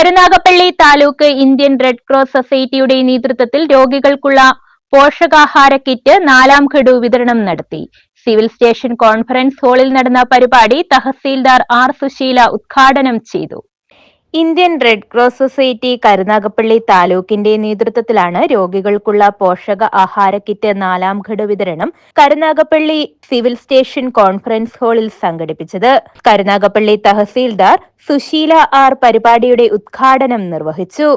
Karunagappally taluk Indian red cross സൊസൈറ്റിയുടെ നേതൃത്വത്തിൽ രോഗികൾക്കുള്ള പോഷകാഹാര കിറ്റ് നാലാം ഘടു വിതരണം നടത്തി. സിവിൽ സ്റ്റേഷൻ കോൺഫറൻസ് ഹാളിൽ നടന്ന പരിപാടി തഹസീൽദാർ ആർ സുശീല ഉദ്ഘാടനം ചെയ്തു. Indian red cross society Karunagappally താലൂക്കിന്റെ നേതൃത്വത്തിലാണ് രോഗികൾക്കുള്ള പോഷക ആഹാര കിറ്റ് നാലാം ഘട വിതരണം കരുനാഗപ്പള്ളി സിവിൽ സ്റ്റേഷൻ കോൺഫറൻസ് ഹാളിൽ സംഘടിപ്പിച്ചത്. കരുനാഗപ്പള്ളി തഹസീൽദാർ സുശീല ആർ പരിപാടിയുടെ ഉദ്ഘാടനം നിർവഹിച്ചു.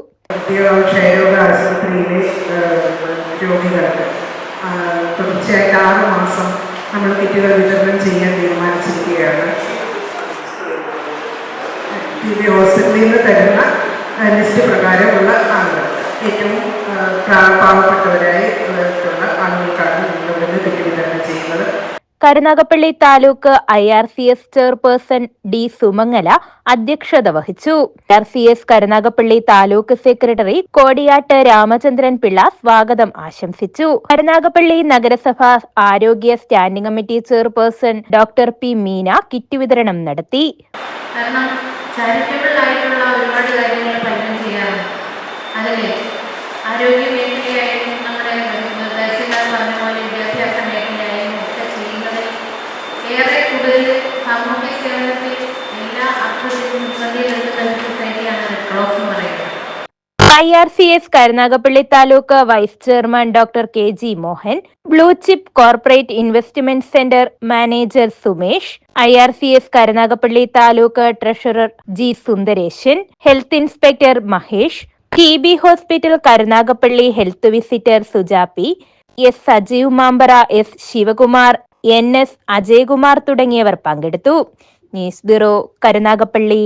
തുടർച്ചയായിട്ട് ആറ് മാസം നമ്മൾ കിറ്റുകൾ വിതരണം ചെയ്യാൻ തീരുമാനിച്ചിരിക്കുകയാണ്. വി ഹോസ്പിറ്റലിൽ നിന്ന് തരുന്ന ലിസ്റ്റ് പ്രകാരമുള്ള ആളുകൾ. ഏറ്റവും പാവപ്പെട്ടവരായി ഉള്ള ആളുകൾക്കാണ് നമ്മളിവിടെ കിറ്റ് വിതരണം ചെയ്യുന്നത്. Karunagappally taluk I R C S chairperson D Sumangala അധ്യക്ഷത വഹിച്ചു. R C S Karunagappally taluk secretary Kodiyattu Ramachandran Pillai സ്വാഗതം ആശംസിച്ചു. കരുനാഗപ്പള്ളി നഗരസഭ ആരോഗ്യ standing committee chairperson doctor P Meena kit വിതരണം നടത്തി. ചാരിറ്റബിൾ ആയിട്ടുള്ള ഒരുപാട് കാര്യങ്ങൾ പലരും ചെയ്യാറുണ്ട്. അതല്ലേ ആരോഗ്യ I R C S Karunagappally taluk vice chairman doctor K G Mohan blue chip corporate investment centre manager Sumesh I R C S Karunagappally taluk treasurer G Sundaresan health inspector Mahesh T B hospital Karunagappally health visitor Sujapi S Sajeev Mampara S Sivakumar N S Ajayakumar തുടങ്ങിയവർ പങ്കെടുത്തു. News bureau Karunagappally.